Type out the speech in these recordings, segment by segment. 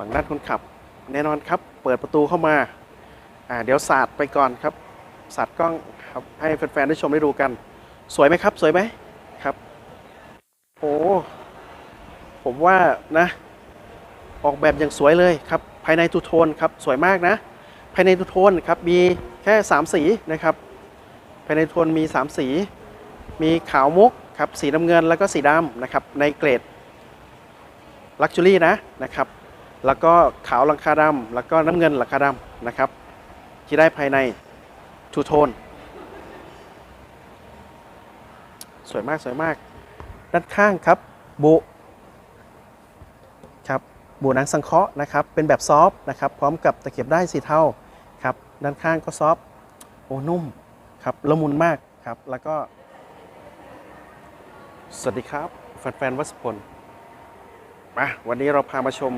ฝั่งด้านคนขับ แน่นอนครับ เปิดประตูเข้ามาอ่าเดี๋ยวสาดไปก่อนครับสาดกล้องครับให้แฟนๆได้ชมได้ดูกัน สวยไหมครับ สวยไหมครับโอ้ผมว่านะ ออกแบบอย่างสวยเลยครับ ภายในทูโทนครับสวยมากนะ ภายในทูโทนครับมีแค่ 3 สีนะครับ ภายในทูโทนมี 3 สี มีขาวมุกครับสีน้ำเงินแล้วก็สีดำนะครับในเกรดลักชัวรี่นะนะครับ แล้วก็ขาวหลังคาดำแล้วก็น้ำเงินหลังคาดำนะครับ ที่ได้ภายในทูโทนสวยมากสวยมาก ด้านข้างครับบุครับบุหนังสังเคราะห์นะครับ เป็นแบบซอฟนะครับ พร้อมกับตะเข็บได้สีเท่าครับ ด้านข้างก็ซอฟโอ้นุ่มครับละมุนมากครับ แล้วก็ สวัสดีครับ แฟนๆวัสพลมาวันนี้เราพามาชม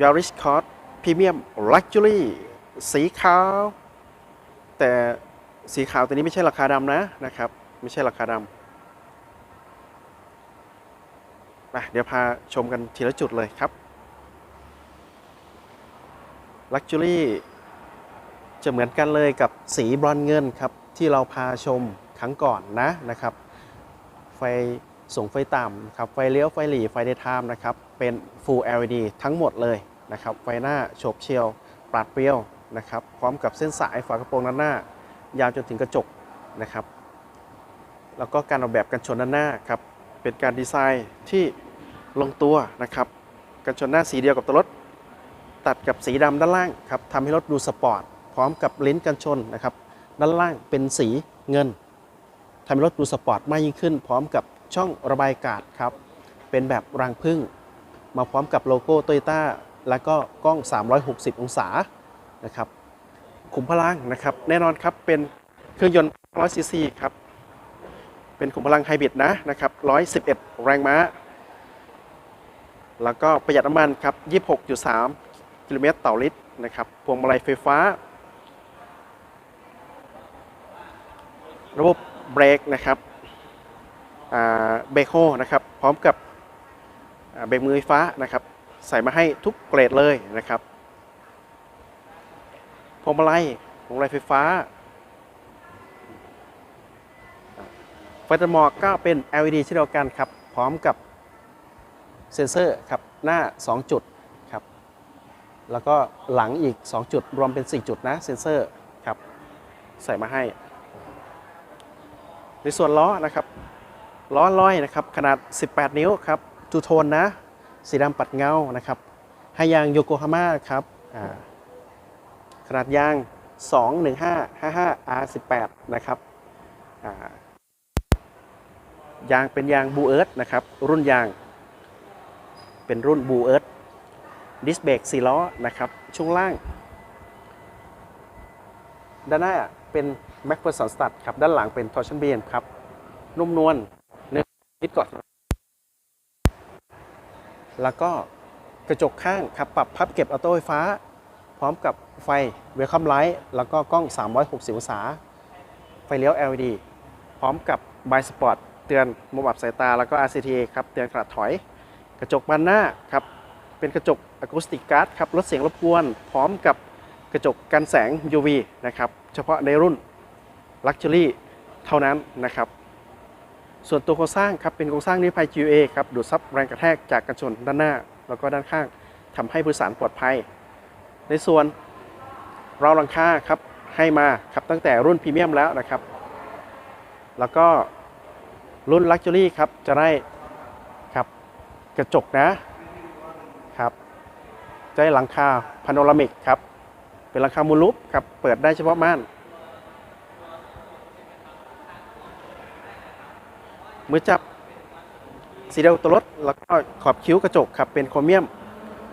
Yaris Cross Premium Luxury สีขาว แต่สีขาวตัวนี้ไม่ใช่ราคาดำนะนะครับ ไม่ใช่ราคาดำมาเดี๋ยวพาชมกันทีละจุดเลยครับ Luxury จะเหมือนกันเลยกับสีบรอนเงินครับ ที่เราพาชมครั้งก่อนนะนะครับ ไฟส่งไฟต่ำครับไฟเลี้ยวไฟหลีไฟเดย์ไทม์นะครับ เป็น Full LED ทั้งหมดเลย นะครับไฟหน้าโฉบเฉียวปราดเปรียวนะครับพร้อมกับเส้นสายฝากระโปรงด้านหน้า ยาวจนถึงกระจกนะครับแล้วก็การออกแบบกันชนด้านหน้าครับเป็นการดีไซน์ที่ลงตัวนะครับกันชนหน้าสีเดียวกับตัวรถ ตัดกับสีดำด้านล่างครับทำให้รถดูสปอร์ตพร้อมกับลิ้นกันชนนะครับด้านล่างเป็นสีเงินทำให้รถดูสปอร์ตมากยิ่งขึ้น พร้อมกับช่องระบายอากาศครับเป็นแบบรังพึ่ง มาพร้อมกับโลโก้โตโยต้า แล้วก็กล้อง 360 องศานะครับขุมพลังนะครับแน่นอนครับเป็นเครื่องยนต์100ซีซีครับเป็นขุมพลังไฮบริดนะนะครับ111 แรงม้า แล้วก็ประหยัดน้ำมันครับ 26.3 กิโลเมตรต่อลิตรนะครับพวงมาลัยไฟฟ้า ระบบเบรกนะครับเบรกโฮนะครับพร้อมกับเบรกมือไฟฟ้านะครับ ใส่มาให้ทุกเกรดเลยนะครับพวงมาลัยพวงมาลัยไฟฟ้า ไฟตัดหมอกก็เป็น LED เช่นเดียวกันครับ พร้อมกับเซ็นเซอร์ครับ หน้า 2 จุดครับ แล้วก็หลังอีก 2 จุด รวมเป็น 4 จุดนะเซ็นเซอร์ครับ ใส่มาให้ ในส่วนล้อนะครับ ล้อลอยนะครับ ขนาด 18 นิ้วครับทูโทนนะ สีดำปัดเงานะครับให้ยางโยโกฮาม่าครับขนาดยาง 21555 R18 นะครับยางเป็นยางบูเอิร์ธนะครับ รุ่นยาง เป็นรุ่นบูเอิร์ธดิสเบรก4ล้อนะครับ ช่วงล่าง ด้านหน้าเป็นแม็กเ e อร์สันสตัดครับ ด้านหลังเป็นทอร์ชันเบียนครับ นุ่มนวลเนื้อนิดก่อน แล้วก็กระจกข้างครับปรับพับเก็บออโต้ไฟฟ้า พร้อมกับไฟเวลคัมไลท์แล้วก็กล้อง 360 องศา ไฟเลี้ยว LED พร้อมกับ b บ s p o r t เตือนมุมอับสายตา แล้วก็ RCTA ครับเตือนขนาดถอย กระจกบานหน้าครับเป็นกระจกอะคูสติกการ์ดครับลดเสียงรบกวน พร้อมกับกระจกกันแสง UV นะครับเฉพาะในรุ่น Luxury เท่านั้นนะครับ ส่วนตัวโครงสร้างครับเป็นโครงสร้างนิรภัย GUA ครับดูดซับแรงกระแทกจากกันชนด้านหน้า แล้วก็ด้านข้างทำให้ผู้โดยสารปลอดภัย ในส่วนราวหลังคาครับให้มาครับตั้งแต่รุ่นพรีเมียมแล้วนะครับ แล้วก็รุ่น Luxury ครับจะได้ครับกระจกนะครับจะได้หลังคาพาโนรามิกครับเป็นหลังคามูลลุปครับเปิดได้เฉพาะม่าน มือจับสีเดียวตัวรถ แล้วก็ขอบคิ้วกระจกครับ เป็นโครเมียม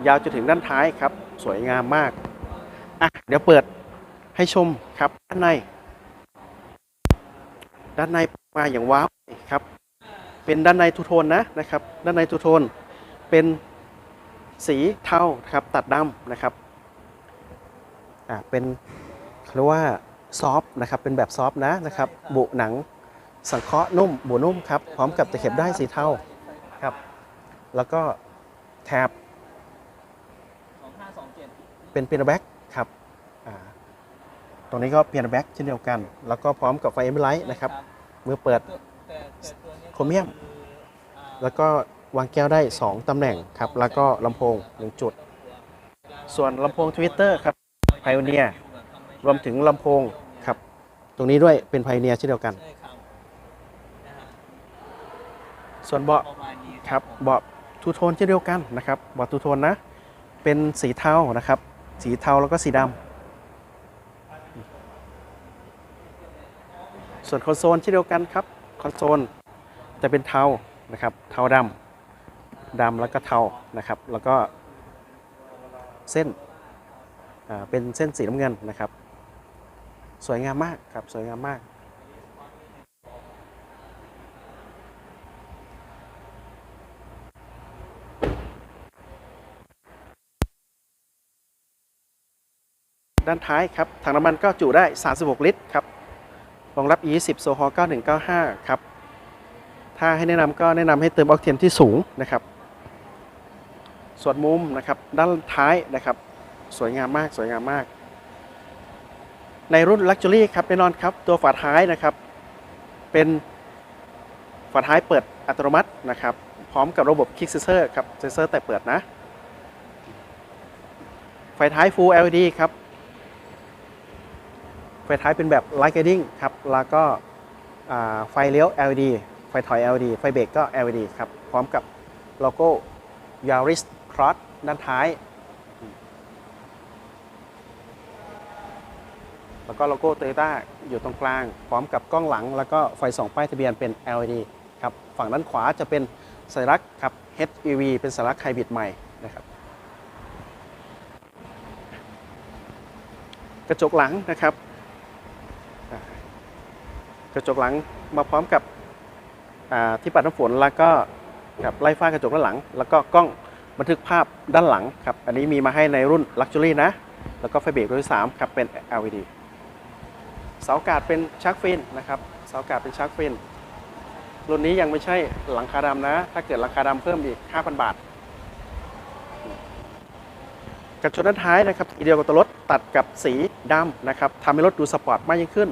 ยาวจนถึงด้านท้ายครับ สวยงามมาก อะ เดี๋ยวเปิดให้ชมครับ ด้านใน ด้านในมาอย่างว้าวครับ เป็นด้านในทูโทนนะนะครับ ด้านในทูโทน เป็นสีเทาครับ ตัดดำนะครับ อ่าเป็นเรียกว่าซอฟนะครับ เป็นแบบซอฟนะนะครับ บุหนัง สังเคราะห์นุ่มบุนุ่มครับพร้อมกับตะเข็บได้สีเทาครับแล้วก็แถบเป็นเปียโนแบ็กครับตรงนี้ก็เปียโนแบ็กเช่นเดียวกัน แล้วก็พร้อมกับไฟเอ็มไลท์นะครับมือเปิดโครเมียม แล้วก็วางแก้วได้ 2 ตำแหน่งครับ แล้วก็ลำโพง 1 จุด ส่วนลำโพงทวิตเตอร์ครับไพ o อเนียรวมถึงลำโพงครับ ตรงนี้ด้วยเป็นไพ o อเนียเช่นเดียวกัน ใช่ครับนะฮะ ส่วนเบาะครับเบาะทูโทนเช่นเดียวกันนะครับเบาะทูโทนนะ เป็นสีเทานะครับ สีเทาแล้วก็สีดำส่วนคอนโซลเช่นเดียวกันครับคอนโซลจะเป็นเทานะครับเทาดำดำแล้วก็เทานะครับ แล้วก็เส้นอ่าเป็นเส้นสีน้ำเงินนะครับ สวยงามมากครับสวยงามมาก ด้านท้ายครับถังน้ำมันก็จุได้ 36 ลิตรครับรองรับ E10 โซฮอล9195 ครับ ถ้าให้แนะนำก็แนะนำให้เติมออกเทนที่สูงนะครับ ส่วนมุมนะครับด้านท้ายนะครับ สวยงามมากสวยงามมาก ในรุ่น Luxury ครับแน่นอนครับตัวฝาท้ายนะครับ เป็นฝาท้ายเปิดอัตโนมัตินะครับ พร้อมกับระบบ Kick Sensor ครับเซนเซอร์แต่เปิดนะ ไฟท้าย Full LED ครับ ไฟท้ายเป็นแบบ Light Guiding ครับ แล้วก็ไฟเลี้ยว LED ไฟถอย LED ไฟเบรกก็ LED ครับ พร้อมกับโลโก้ Yaris Cross ด้านท้าย แล้วก็โลโก้ Toyota อยู่ตรงกลาง พร้อมกับกล้องหลัง แล้วก็ไฟส่องป้ายทะเบียนเป็น LED ครับ ฝั่งด้านขวาจะเป็นสัญลักษณ์ครับ HEV เป็นสัญลักษณ์ไฮบริดใหม่นะครับกระจกหลังนะครับ กระจกหลังมาพร้อมกับที่ปัดน้ำฝนแล้วก็กับไล่ฟ้ากระจกด้านหลัง แล้วก็กล้องบันทึกภาพด้านหลังครับอันนี้มีมาให้ในรุ่น Luxury นะ แล้วก็ไฟเบรกรุ่นที่3ครับเป็น LED เสาอากาศเป็นชักฟินนะครับเสาอากาศเป็นชักฟินรุ่นนี้ยังไม่ใช่หลังคาดำนะ ถ้าเกิดหลังคาดำเพิ่มอีก 5,000 บาท กระจกด้านท้ายนะครับทีเดียวกับตัวรถตัดกับสีดำนะครับทำให้รถดูสปอร์ตมากยิ่งขึ้น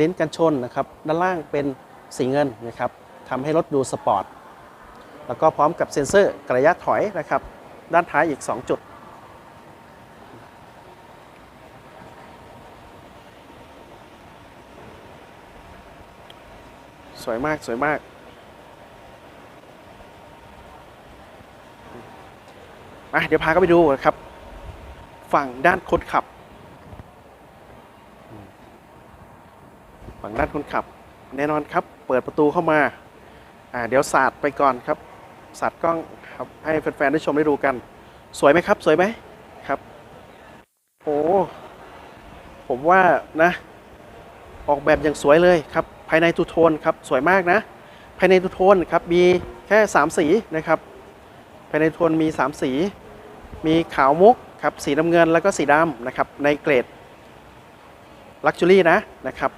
ลิ้นกันชนนะครับด้านล่างเป็นสีเงินนะครับทำให้รถดูสปอร์ตแล้วก็พร้อมกับเซ็นเซอร์กระยะถอยนะครับ ด้านท้ายอีก 2 จุด สวยมากสวยมาก มาเดี๋ยวพาเขาไปดูนะครับ ฝั่งด้านคนขับ ฝั่งด้านคนขับ แน่นอนครับ เปิดประตูเข้ามาอ่าเดี๋ยวสาดไปก่อนครับสาดกล้องครับให้แฟนๆได้ชมได้ดูกัน สวยไหมครับ สวยไหมครับโอ้ผมว่านะ ออกแบบอย่างสวยเลยครับ ภายในทูโทนครับสวยมากนะ ภายในทูโทนครับมีแค่ 3 สีนะครับ ภายในทูโทนมี 3 สี มีขาวมุกครับสีน้ำเงินแล้วก็สีดำนะครับในเกรดลักชัวรี่นะนะครับ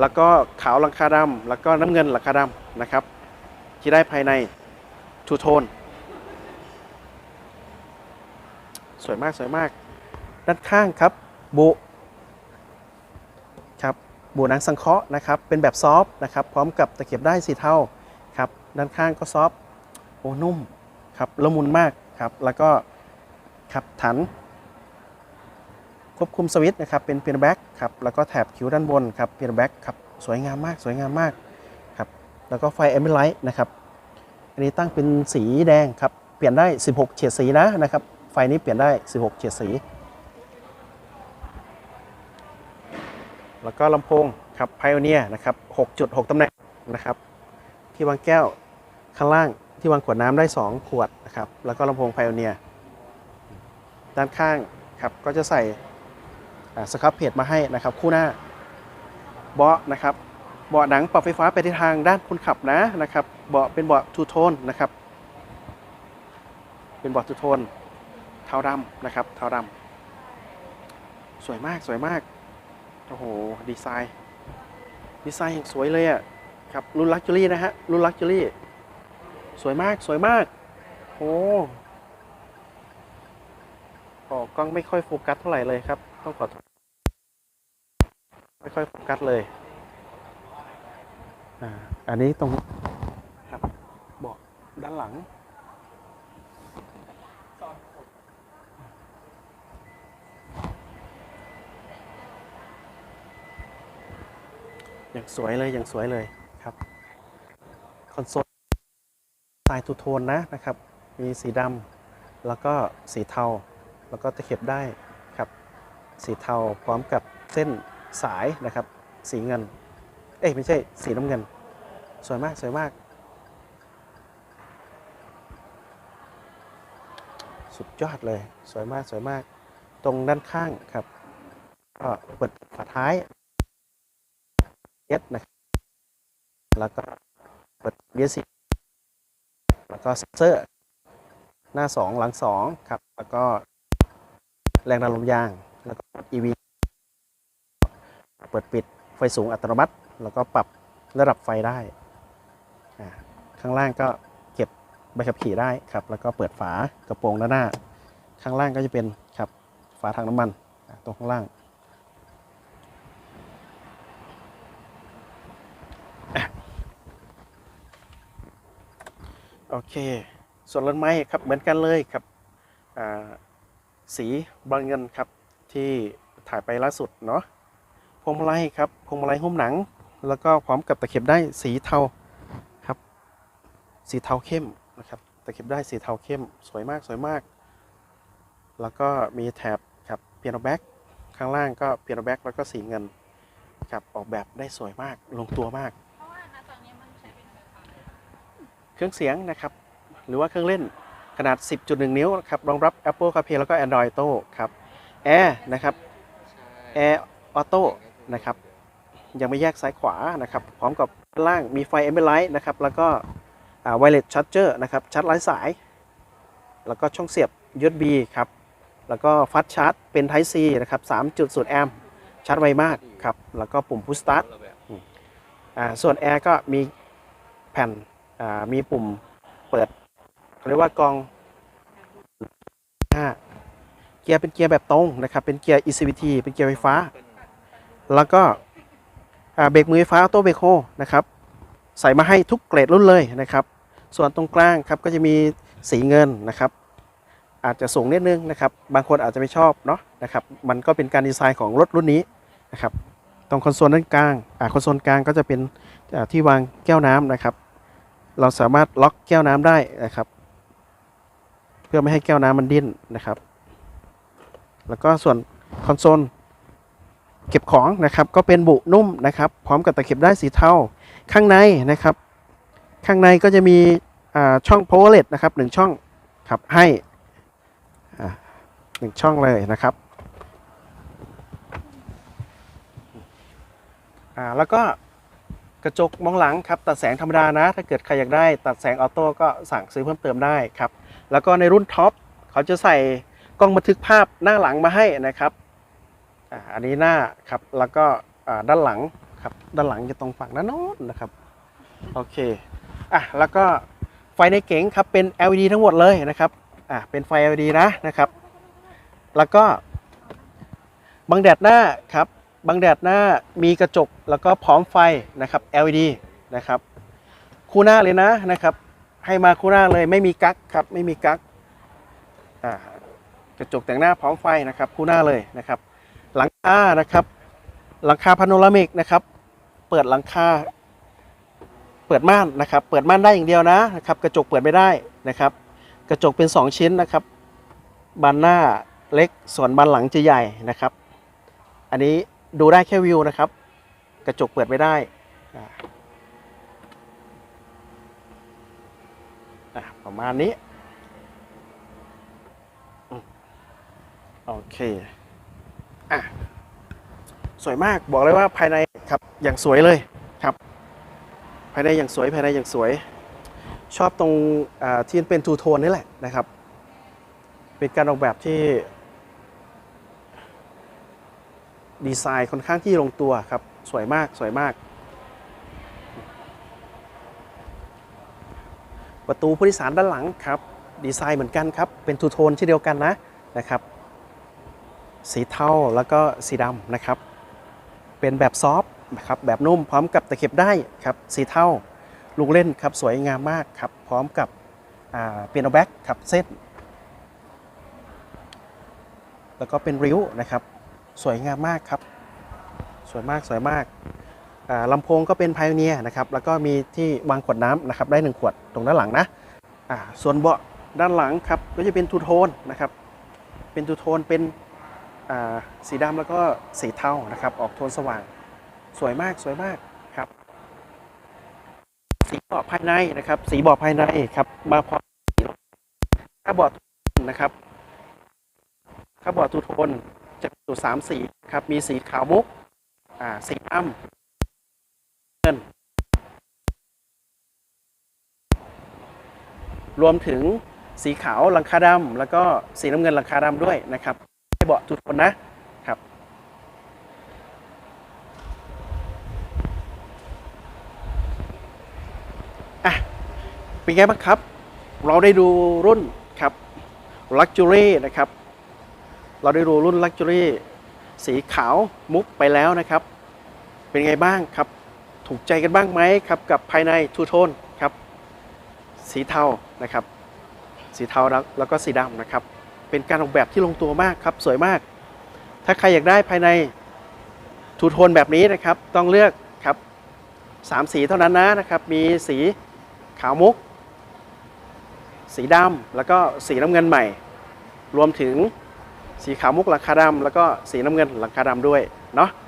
แล้วก็ขาวหลังคาดำแล้วก็น้ำเงินหลังคาดำนะครับ ที่ได้ภายในทูโทนสวยมากสวยมาก ด้านข้างครับบุครับบูหนังสังเคราะห์นะครับ เป็นแบบซอฟนะครับ พร้อมกับตะเข็บได้สีเทาครับ ด้านข้างก็ซอฟโอ้นุ่มครับละมุนมากครับ แล้วก็ครับถัน ควบคุมสวิตช์นะครับเป็นเปียโนแบ็กครับแล้วก็แถบคิ้วด้านบนครับเปียโนแบ็กครับสวยงามมากสวยงามมากครับแล้วก็ไฟเอมเบลไลท์นะครับอันนี้ตั้งเป็นสีแดงครับเปลี่ยนได้ 16 เฉดสีนะนะครับไฟนี้เปลี่ยนได้ 16 เฉดสี แล้วก็ลำโพงครับไพ o อเนียนะครับ 6.6 ตำแหน่งนะครับ ที่วางแก้วข้างล่างที่วางขวดน้ำได้ 2 ขวดนะครับ แล้วก็ลำโพงไพ o อเนียด้านข้างครับก็จะใส่ สครับเพจมาให้นะครับ คู่หน้าเบาะนะครับเบาะหนังปรับไฟฟ้าไปที่ทางด้านคนขับนะนะครับเบาะเป็นเบาะทูโทนนะครับเป็นเบาะทูโทนเทาดำนะครับเทาดำสวยมากสวยมากโอ้โหดีไซน์ ดีไซน์อย่างสวยเลยอะ่ะครับรุ่นลักชัวรี่นะฮะรุ่นลักชัวรี่สวยมากสวยมากโอ้ออกกล้องไม่ค่อยโฟกัสเท่าไหร่เลยครับ ต้องขอโทษ ไม่ค่อยโฟกัสเลยอ่าอันนี้ตรงครับเบาะด้านหลังอย่างสวยเลยอย่างสวยเลยครับคอนโซลทรายทูโทนนะนะครับ มีสีดำแล้วก็สีเทา แล้วก็ตะเข็บได้ครับ สีเทาพร้อมกับเส้น สายนะครับ สีเงิน เอ้ยไม่ใช่สีน้ำเงิน สวยมากสวยมาก สุดยอดเลย สวยมากสวยมาก ตรงด้านข้างครับ ก็เปิดฝาท้ายเอสนะครับ แล้วก็เปิดเบียสิแล้วก็เซนเซอร์ หน้า 2 หลัง 2 ครับ แล้วก็แรงดันลมยาง แล้วก็ EV เปิดปิดไฟสูงอัตโนมัติ แล้วก็ปรับระดับไฟได้อ่าข้างล่างก็เก็บใบขับขี่ได้ครับ แล้วก็เปิดฝากระโปรงด้านหน้า ข้างล่างก็จะเป็นครับฝาถังน้ำมันตรงข้างล่างโอเค ส่วนรถไม้ครับเหมือนกันเลยครับสีบรอนเงินครับที่ถ่ายไปล่าสุดเนาะ วงมาลัยครับพวงมาลัยหุ้มหนัง แล้วก็พร้อมกับตะเข็บได้สีเทาครับ สีเทาเข้มนะครับตะเข็บได้สีเทาเข้มสวยมากสวยมาก แล้วก็มีแถบครับเปียโนแบ็กข้างล่างก็เปียโนแบ็กแล้วก็สีเงินครับออกแบบได้สวยมากลงตัวมากเพราะว่าณตอนนี้มันใช้เป็นไฟฟ้าเครื่องเสียงนะครับ หรือว่าเครื่องเล่นขนาด 10.1 นิ้วครับรองรับ Apple CarPlay แล้วก็ Android Auto ครับแอร์นะครับแอร์ออโต้ นะครับ ยังไม่แยกซ้ายขวานะครับ พร้อมกับล่างมีไฟ a m b i e n Light นะครับ แล้วก็ไวเลสชาร์เจอร์นะครับชาร์จไร้สาย แล้วก็ช่องเสียบ USB ครับ แล้วก็ฟัสชาร์จเป็น Type C นะครับ3.0แอมป์ชาร์จไวมากครับ แล้วก็ปุ่ม Push Start อ่าส่วนแอร์ก็มีแผ่นอ่ามีปุ่มเปิดเรียกว่ากองห้าเกียร์เป็นเกียร์แบบตรงนะครับ เป็นเกียร์ ECVT เป็นเกียร์ไฟฟ้า แล้วก็เบรกมือไฟฟ้าออโต้เบรกโฮนะครับใส่มาให้ทุกเกรดรุ่นเลยนะครับ ส่วนตรงกลางครับก็จะมีสีเงินนะครับ อาจจะสูงนิดนึงนะครับ บางคนอาจจะไม่ชอบเนาะนะครับ มันก็เป็นการดีไซน์ของรถรุ่นนี้นะครับ ตรงคอนโซลด้านกลางอ่าคอนโซลกลางก็จะเป็นที่วางแก้วน้ำนะครับ เราสามารถล็อกแก้วน้ำได้นะครับ เพื่อไม่ให้แก้วน้ำมันดิ้นนะครับ แล้วก็ส่วนคอนโซล เก็บของนะครับ ก็เป็นบุนุ่มนะครับ พร้อมกับตะเข็บได้สีเทาข้างในนะครับ ข้างในก็จะมีช่อง power LED นะครับหนึ่งช่องครับให้หนึ่งช่องเลยนะครับแล้วก็กระจกมองหลังครับตัดแสงธรรมดานะ ถ้าเกิดใครอยากได้ตัดแสงออโต้ก็สั่งซื้อเพิ่มเติมได้ครับ แล้วก็ในรุ่นท็อปเขาจะใส่กล้องบันทึกภาพหน้าหลังมาให้นะครับ อ่าอันนี้หน้าครับแล้วก็ด้านหลังครับด้านหลังจะตรงฝั่งด้านโน้นนะครับโอเคอะแล้วก็ไฟในเก๋งครับเป็น LED ทั้งหมดเลยนะครับอะเป็นไฟ LED นะนะครับ แล้วก็บังแดดหน้าครับบังแดดหน้ามีกระจกแล้วก็พร้อมไฟนะครับ LED นะครับคู่หน้าเลยนะนะครับ ให้มาคู่หน้าเลยไม่มีกั๊กครับไม่มีกั๊กอ่ากระจกแต่งหน้าพร้อมไฟนะครับ คู่หน้าเลยนะครับ หลังคานะครับ หลังคาพาโนรามิกนะครับ เปิดหลังคา เปิดม่านนะครับ เปิดม่านได้อย่างเดียวนะนะครับ กระจกเปิดไม่ได้นะครับ กระจกเป็น 2 ชิ้นนะครับ บานหน้าเล็ก ส่วนบานหลังจะใหญ่นะครับ อันนี้ดูได้แค่วิวนะครับ กระจกเปิดไม่ได้อ่าอะประมาณนี้ โอเค อะ วยมากบอกเลยว่าภายในครับอย่างสวยเลยครับ ภายในอย่างสวยภายในอย่างสวย ชอบตรงที่เป็นทูโทนนี่แหละนะครับ เป็นการออกแบบที่ดีไซน์ค่อนข้างที่ลงตัวครับ สวยมากสวยมาก ประตูผู้โดยสารด้านหลังครับ ดีไซน์เหมือนกันครับ เป็นทูโทนเช่นเดียวกันนะนะครับ สีเทาแล้วก็สีดำนะครับ เป็นแบบซอฟต์นะครับแบบนุ่มพร้อมกับตะเข็บได้ครับสีเทาลูกเล่นครับสวยงามมากครับพร้อมกับเปียโนแบ็กครับเส้น แล้วก็เป็นริ้วนะครับ สวยงามมากครับ สวยมากสวยมากลำโพงก็เป็นไพเนียนะครับ แล้วก็มีที่วางขวดน้ำนะครับ ได้หนึ่งขวดตรงด้านหลังนะส่วนเบาะด้านหลังครับก็จะเป็นทูโทนนะครับ เป็นทูโทนเป็น สีดำแล้วก็สีเทานะครับ ออกโทนสว่าง สวยมากสวยมากครับ สีบาะภายในนะครับ สีบาะภายในครับ มาพร้อมสีถ้าบาะนะครับข้าบอร์ดทูโทนจะมีอยู่สามสีครับ มีสีขาวมุกอ่าสีดำเงินรวมถึงสีขาวหลังคาดำแล้วก็สีน้ำเงินหลังคาดำด้วยนะครับ เบาะทูโทนนะครับ อะ เป็นไงบ้างครับ เราได้ดูรุ่นครับ Luxury นะครับ เราได้ดูรุ่น Luxury สีขาวมุกไปแล้วนะครับ เป็นไงบ้างครับ ถูกใจกันบ้างไหมครับ กับภายในทูโทนครับ สีเทานะครับ สีเทาแล้วแล้วก็สีดำนะครับ เป็นการออกแบบที่ลงตัวมากครับ สวยมาก ถ้าใครอยากได้ภายในทูโทนแบบนี้นะครับ ต้องเลือกครับสามสีเท่านั้นนะนะครับ มีสีขาวมุก สีดำแล้วก็สีน้ำเงินใหม่ รวมถึงสีขาวมุกหลังคาดำแล้วก็สีน้ำเงินหลังคาดำด้วยเนาะอะ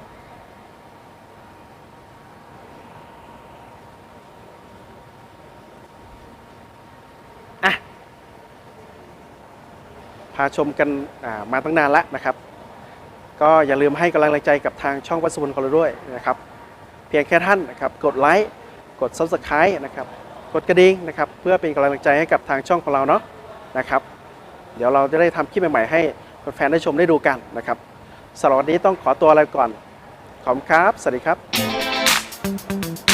าชมกันมาตั้งนานแล้วนะครับ ก็อย่าลืมให้กำลังใจกับทางช่องวัดสุวรรณของเราด้วยนะครับ เพียงแค่ท่านนะครับกดไลค์กด Subscribe นะครับกดกระดิ่งนะครับเพื่อเป็นกำลังใจให้กับทางช่องของเราเนาะนะครับ เดี๋ยวเราจะได้ทำคลิปใหม่ๆให้แฟนๆได้ชมได้ดูกันนะครับสำหรับวันนี้ต้องขอตัวอะไรก่อนขอบคุณครับ สวัสดีครับ